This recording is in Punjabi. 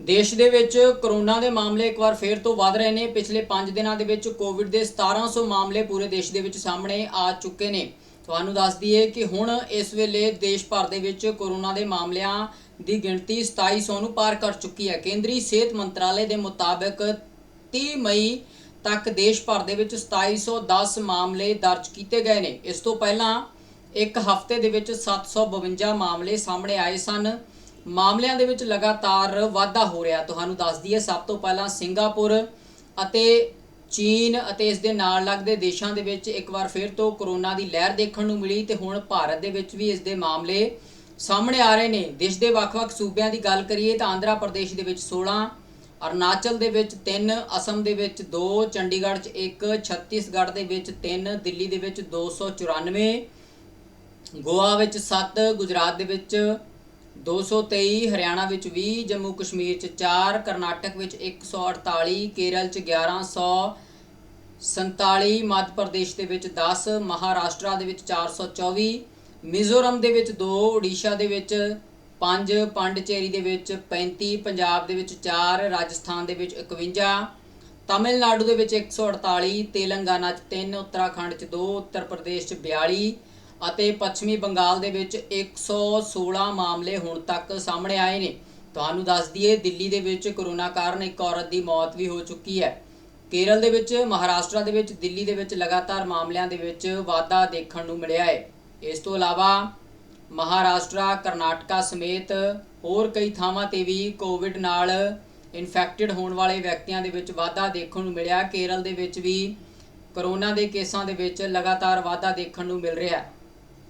ਦੇਸ਼ ਦੇ ਵਿੱਚ ਕਰੋਨਾ ਦੇ ਮਾਮਲੇ ਇੱਕ ਵਾਰ ਫੇਰ ਤੋਂ ਵਧ ਰਹੇ ਨੇ। ਪਿਛਲੇ 5 ਦਿਨਾਂ ਦੇ ਵਿੱਚ ਕੋਵਿਡ ਦੇ 1700 ਮਾਮਲੇ ਪੂਰੇ ਦੇਸ਼ ਦੇ ਵਿੱਚ ਸਾਹਮਣੇ ਆ ਚੁੱਕੇ ਨੇ। ਤੁਹਾਨੂੰ ਦੱਸ ਦਈਏ ਕਿ ਹੁਣ ਇਸ ਵੇਲੇ ਦੇਸ਼ ਭਰ ਦੇ ਵਿੱਚ ਕਰੋਨਾ ਦੇ ਮਾਮਲਿਆਂ ਦੀ ਗਿਣਤੀ 2700 ਨੂੰ ਪਾਰ ਕਰ ਚੁੱਕੀ ਹੈ। ਕੇਂਦਰੀ ਸਿਹਤ ਮੰਤਰਾਲੇ ਦੇ ਮੁਤਾਬਕ 30 ਮਈ ਤੱਕ ਦੇਸ਼ ਭਰ ਦੇ ਵਿੱਚ 2710 ਮਾਮਲੇ ਦਰਜ ਕੀਤੇ ਗਏ ਨੇ। ਇਸ ਤੋਂ ਪਹਿਲਾਂ ਇੱਕ ਹਫ਼ਤੇ ਦੇ ਵਿੱਚ 752 ਮਾਮਲੇ ਸਾਹਮਣੇ ਆਏ ਸਨ। ਮਾਮਲਿਆਂ ਦੇ ਵਿੱਚ ਲਗਾਤਾਰ ਵਾਧਾ ਹੋ ਰਿਹਾ। ਤੁਹਾਨੂੰ ਦੱਸ ਦਈਏ, ਸਭ ਤੋਂ ਪਹਿਲਾਂ ਸਿੰਗਾਪੁਰ ਅਤੇ ਚੀਨ ਅਤੇ ਇਸ ਦੇ ਨਾਲ ਲੱਗਦੇ ਦੇਸ਼ਾਂ ਦੇ ਵਿੱਚ ਇੱਕ ਵਾਰ ਫਿਰ ਤੋਂ ਕਰੋਨਾ ਦੀ ਲਹਿਰ ਦੇਖਣ ਨੂੰ ਮਿਲੀ ਤੇ ਹੁਣ ਭਾਰਤ ਦੇ ਵਿੱਚ ਵੀ ਇਸ ਦੇ ਮਾਮਲੇ ਸਾਹਮਣੇ ਆ ਰਹੇ ਨੇ। ਦੇਸ਼ ਦੇ ਵੱਖ-ਵੱਖ ਸੂਬਿਆਂ ਦੀ ਗੱਲ ਕਰੀਏ ਤਾਂ ਆਂਧਰਾ ਪ੍ਰਦੇਸ਼ ਦੇ ਵਿੱਚ 16 ਅਰੁਣਾਚਲ ਦੇ ਵਿੱਚ 3 ਅਸਮ ਦੇ ਵਿੱਚ 2 ਚੰਡੀਗੜ੍ਹ 'ਚ 1 ਛੱਤੀਸਗੜ੍ਹ ਦੇ ਵਿੱਚ 3 ਦਿੱਲੀ ਦੇ ਵਿੱਚ 294 ਗੋਆ ਵਿੱਚ 7 ਗੁਜਰਾਤ ਦੇ ਵਿੱਚ 223 ਹਰਿਆਣਾ ਵਿੱਚ 20 ਜੰਮੂ ਕਸ਼ਮੀਰ ਚ 4 ਕਰਨਾਟਕ ਵਿੱਚ 148 ਕੇਰਲ ਚ 1147 ਮੱਧ ਪ੍ਰਦੇਸ਼ ਦੇ ਵਿੱਚ 10 ਮਹਾਰਾਸ਼ਟਰਾ ਦੇ ਵਿੱਚ 424 ਮਿਜ਼ੋਰਮ ਦੇ ਵਿੱਚ 2 ਓਡੀਸ਼ਾ ਦੇ ਵਿੱਚ 5 ਪਾਂਡਚੇਰੀ ਦੇ ਵਿੱਚ 35 ਪੰਜਾਬ ਦੇ ਵਿੱਚ 4 ਰਾਜਸਥਾਨ ਦੇ ਵਿੱਚ 51 ਤਾਮਿਲਨਾਡੂ ਦੇ ਵਿੱਚ 148 ਤੇਲੰਗਾਨਾ ਚ 3 ਉੱਤਰਾਖੰਡ ਚ 2 ਉੱਤਰ ਪ੍ਰਦੇਸ਼ ਚ 42 ਅਤੇ ਪੱਛਮੀ ਬੰਗਾਲ ਦੇ ਵਿੱਚ 116 ਮਾਮਲੇ ਹੁਣ ਤੱਕ ਸਾਹਮਣੇ ਆਏ ਨੇ। ਤੁਹਾਨੂੰ ਦੱਸ ਦਈਏ, ਦਿੱਲੀ ਦੇ ਵਿੱਚ ਕਰੋਨਾ ਕਾਰਨ ਇੱਕ ਔਰਤ ਦੀ ਮੌਤ ਵੀ ਹੋ ਚੁੱਕੀ ਹੈ। ਕੇਰਲ ਦੇ ਵਿੱਚ, ਮਹਾਰਾਸ਼ਟਰ ਦੇ ਵਿੱਚ, ਦਿੱਲੀ ਦੇ ਵਿੱਚ ਲਗਾਤਾਰ ਮਾਮਲਿਆਂ ਦੇ ਵਿੱਚ ਵਾਧਾ ਦੇਖਣ ਨੂੰ ਮਿਲਿਆ ਹੈ। ਇਸ ਤੋਂ ਇਲਾਵਾ, ਮਹਾਰਾਸ਼ਟਰ, ਕਰਨਾਟਕਾ ਸਮੇਤ ਹੋਰ ਕਈ ਥਾਵਾਂ ਤੇ ਵੀ ਕੋਵਿਡ ਨਾਲ ਇਨਫੈਕਟਡ ਹੋਣ ਵਾਲੇ ਵਿਅਕਤੀਆਂ ਦੇ ਵਿੱਚ ਵਾਧਾ ਦੇਖਣ ਨੂੰ ਮਿਲਿਆ। ਕੇਰਲ ਦੇ ਵਿੱਚ ਵੀ ਕਰੋਨਾ ਦੇ ਕੇਸਾਂ ਦੇ ਵਿੱਚ ਲਗਾਤਾਰ ਵਾਧਾ ਦੇਖਣ ਨੂੰ ਮਿਲ ਰਿਹਾ ਹੈ।